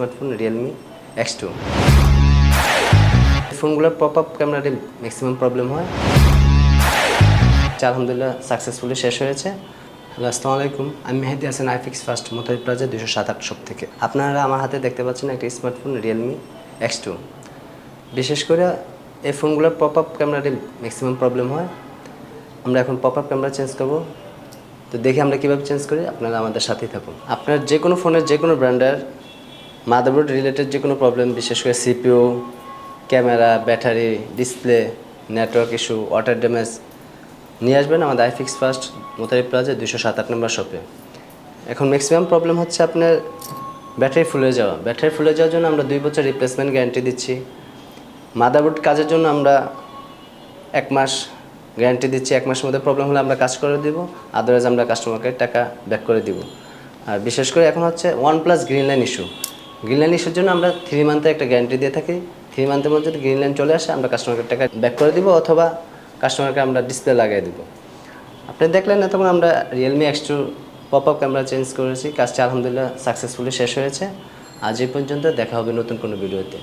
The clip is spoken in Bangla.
স্মার্টফোন রিয়েলমি এক্স টু ফোনগুলোর পপ আপ ক্যামেরাটি ম্যাক্সিমাম প্রবলেম হয়। আলহামদুলিল্লাহ সাকসেসফুলি শেষ হয়েছে। হ্যালো, আসসালামু আলাইকুম। আমি মেহেদি হাসান আইফিক্স ফার্স্ট মোতারি প্লাজা দুশো সাত আট শপ থেকে। আপনারা আমার হাতে দেখতে পাচ্ছেন একটা স্মার্টফোন রিয়েলমি এক্স টু বিশেষ করে এই ফোনগুলোর পপ আপ ক্যামেরাটি ম্যাক্সিমাম প্রবলেম হয়। আমরা এখন পপ আপ ক্যামেরা চেঞ্জ করব। তো দেখি আমরা কীভাবে চেঞ্জ করি। আপনারা আমাদের সাথেই থাকুন। আপনার যে কোনো ফোনের যে কোনো ব্র্যান্ডের মাদারবোর্ড রিলেটেড যে কোনো প্রবলেম বিশেষ করে CPU camera battery display network issue water damage নিয়ে আসবেন আমাদের আইফিক্স ফার্স্ট মোতারি প্লাজা দুশো সাত আট নম্বর শপে এখন ম্যাক্সিমাম প্রবলেম হচ্ছে আপনার ব্যাটারি ফুলে যাওয়া। ব্যাটারি ফুলে যাওয়ার জন্য আমরা দুই বছর রিপ্লেসমেন্ট গ্যারান্টি দিচ্ছি। মাদারবোর্ড কাজের জন্য আমরা এক মাস গ্যারান্টি দিচ্ছি। এক মাসের মধ্যে প্রবলেম হলে আমরা কাজ করে দিব। আদারওয়াইজ আমরা কাস্টমারকে টাকা ব্যাক করে দিব। আর বিশেষ করে এখন হচ্ছে OnePlus green line issue green line ইস্যুর জন্য আমরা থ্রি মান্থে একটা গ্যারান্টি দিয়ে থাকি। থ্রি মান্থের মধ্যে যদি গ্রিনল্যান্ড চলে আসে, আমরা কাস্টমারকে টাকা ব্যাক করে দিব অথবা কাস্টমারকে আমরা ডিসপ্লে লাগিয়ে দেবো। আপনি দেখলেন না, তখন আমরা Realme X two pop up camera change করেছি। কাজটা আলহামদুলিল্লাহ সাকসেসফুলি শেষ হয়েছে। আজ এই পর্যন্ত দেখা হবে নতুন কোনো ভিডিওতে